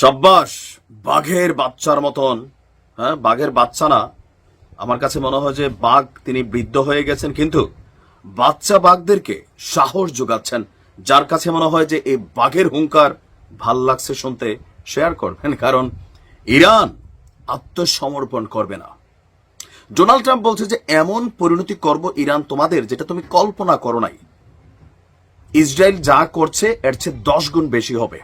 সাব্বাস বাঘের বাচ্চার মতন। হ্যাঁ বাঘের বাচ্চা না। আমার কাছে মনে হয় যে বাঘ তিনি বৃদ্ধ হয়ে গেছেন, কিন্তু বাচ্চা বাঘদেরকে সাহস যোগাচ্ছেন, যার কাছে মনে হয় যে এই বাঘের হুঙ্কার ভালো লাগছে শুনতে। শেয়ার করবেন, কারণ ইরান আত্মসমর্পণ করবে না। ডোনাল্ড ট্রাম্প বলছে যে এমন পরিণতি করব ইরান তোমাদের যেটা তুমি কল্পনা করো নাই। ইসরায়েল যা করছে, এর চেয়ে দশ গুণ বেশি হবে।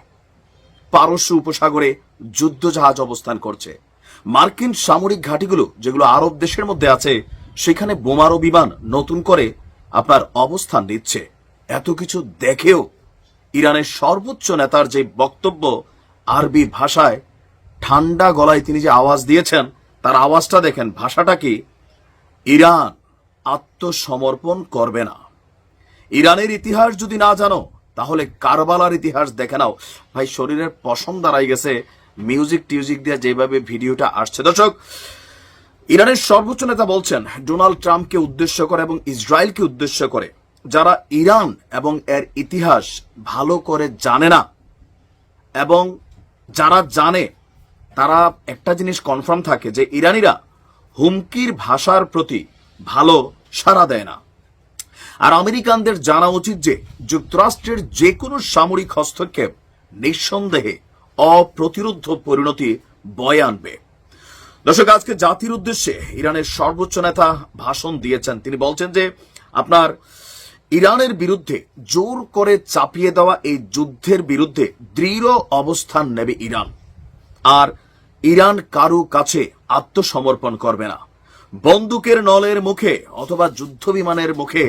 পারস্য উপসাগরে যুদ্ধ জাহাজ অবস্থান করছে। মার্কিন সামরিক ঘাঁটিগুলো, যেগুলো আরব দেশের মধ্যে আছে, সেখানে বোমারো বিমান নতুন করে আপনার অবস্থান নিচ্ছে। এত কিছু দেখেও ইরানের সর্বোচ্চ নেতার যে বক্তব্য আরবি ভাষায়, ঠান্ডা গলায় তিনি যে আওয়াজ দিয়েছেন, তার আওয়াজটা দেখেন, ভাষাটা কি? ইরান আত্মসমর্পণ করবে না। ইরানের ইতিহাস যদি না জানো তাহলে কারবালার ইতিহাস দেখে নাও। ভাই, শরীরের পশম দাঁড়াই গেছে। মিউজিক, টিউজিক দিয়ে যেভাবে ভিডিওটা আসছে। দর্শক, ইরানের সর্বোচ্চ নেতা বলছেন, ডোনাল্ড ট্রাম্পকে উদ্দেশ্য করে এবং ইসরায়েলকে উদ্দেশ্য করে। যারা ইরান এবং এর ইতিহাস ভালো করে জানে না এবং যারা জানে, তারা একটা জিনিস কনফার্ম থাকে যে ইরানিরা হুমকির ভাষার প্রতি ভালো সাড়া দেয় না। আর আমেরিকানদের জানা উচিত যে যুক্তরাষ্ট্রের যে কোনো সামরিক হস্তক্ষেপ নিঃসন্দেহে অপ্রতিরোধ পরিণতি বয়ে আনবে। দর্শক, আজকে জাতির উদ্দেশ্যে ইরানের সর্বোচ্চ নেতা ভাষণ দিয়েছেন। তিনি বলছেন যে, আপনার ইরানের বিরুদ্ধে জোর করে চাপিয়ে দেওয়া এই যুদ্ধের বিরুদ্ধে দৃঢ় অবস্থান নেবে ইরান। আর ইরান কারও কাছে আত্মসমর্পণ করবে না। বন্দুকের নলের মুখে অথবা যুদ্ধ বিমানের মুখে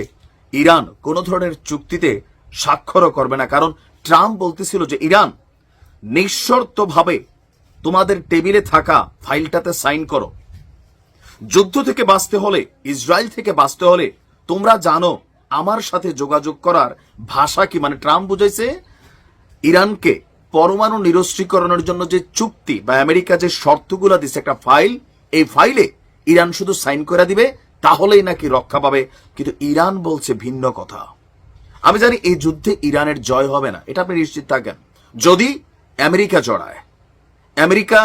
ইরান কোন ধরনের চুক্তিতে স্বাক্ষরও করবে না। কারণ ট্রাম্প বলতেছিল যে, ইরান, নিঃশর্তভাবে তোমাদের টেবিলে থাকা ফাইলটাতে সাইন করো। যুদ্ধ থেকে বাঁচতে হলে, ইসরায়েল থেকে বাঁচতে হলে তোমরা জানো আমার সাথে যোগাযোগ করার ভাষা কি। মানে ট্রাম্প বুঝাইছে, ইরানকে পরমাণু নিরস্ত্রীকরণের জন্য যে চুক্তি বা আমেরিকা যে শর্তগুলো দিছে একটা ফাইল, এই ফাইলে ইরান শুধু সাইন করে দিবে তাহলেই নাকি রক্ষা পাবে। কিন্তু ইরান বলছে ভিন্ন কথা। আমি জানি এই যুদ্ধে ইরানের জয় হবে না, এটা আপনি নিশ্চিত থাকেন। যদি আমেরিকা জড়ায়, আমেরিকা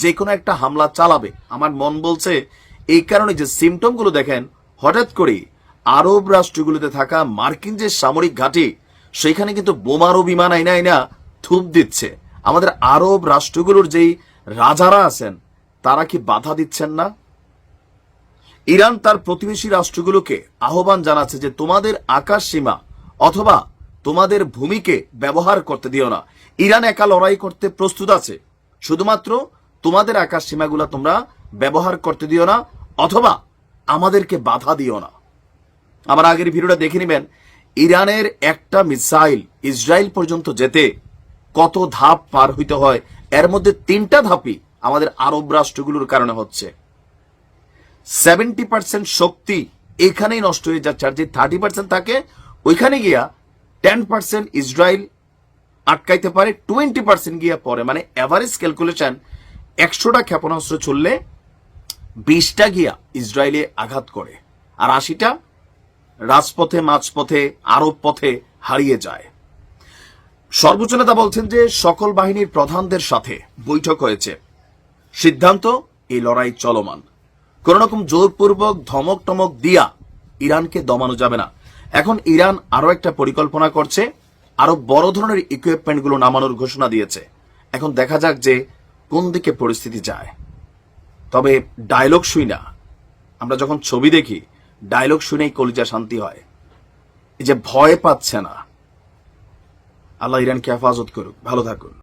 যে কোনো একটা হামলা চালাবে, আমার মন বলছে এই কারণে যে সিমটমগুলো দেখেন, হঠাৎ করে আরব রাষ্ট্রগুলোতে থাকা মার্কিন যে সামরিক ঘাঁটি, সেখানে কিন্তু বোমারো বিমান আইনা আইনা থুপ দিচ্ছে। আমাদের আরব রাষ্ট্রগুলোর যেই রাজারা আছেন, তারা কি বাধা দিচ্ছেন না? ইরান তার প্রতিবেশী রাষ্ট্রগুলোকে আহ্বান জানাচ্ছে যে তোমাদের আকাশ সীমা অথবা তোমাদের ভূমিকে ব্যবহার করতে দিও না। ইরান একা লড়াই করতে প্রস্তুত আছে। শুধুমাত্র তোমাদের আকাশ সীমাগুলো তোমরা ব্যবহার করতে দিও না অথবা আমাদেরকে বাধা দিও না। আমার আগের ভিডিওটা দেখে নেবেন। ইরানের একটা মিসাইল ইসরায়েল পর্যন্ত যেতে কত ধাপ পার হইতে হয়, এর মধ্যে তিনটা ধাপই আমাদের আরব রাষ্ট্রগুলোর কারণে হচ্ছে। সেভেন্টি পার্সেন্ট শক্তি এখানেই নষ্ট হয়ে যাচ্ছে। আর যে থার্টি পার্সেন্ট থাকে, ওইখানে গিয়া টেন পার্সেন্ট ইসরায়েল আটকাইতে পারে, টোয়েন্টি পার্সেন্ট গিয়া পরে মানে অ্যাভারেজ ক্যালকুলেশন একশোটা ক্ষেপণাস্ত্র চললে বিশটা গিয়া ইসরায়েলে আঘাত করে আর আশিটা রাজপথে, মাঝপথে, আরব পথে হারিয়ে যায়। সর্বোচ্চ নেতা বলছেন যে সকল বাহিনীর প্রধানদের সাথে বৈঠক হয়েছে। সিদ্ধান্ত, এই লড়াই চলমান। কোন রকম জোরপূর্বক ধমক টমক দিয়া ইরানকে দমানো যাবে না। এখন ইরান আরও একটা পরিকল্পনা করছে আরও বড় ধরনের ইকুইপমেন্টগুলো নামানোর ঘোষণা দিয়েছে। এখন দেখা যাক যে কোন দিকে পরিস্থিতি যায়। তবে ডায়লগ শুই না। আমরা যখন ছবি দেখি, ডায়লগ শুনেই কলিজা শান্তি হয়। এই যে ভয় পাচ্ছে না। আল্লাহ ইরানকে হেফাজত করুক। ভালো থাকুন।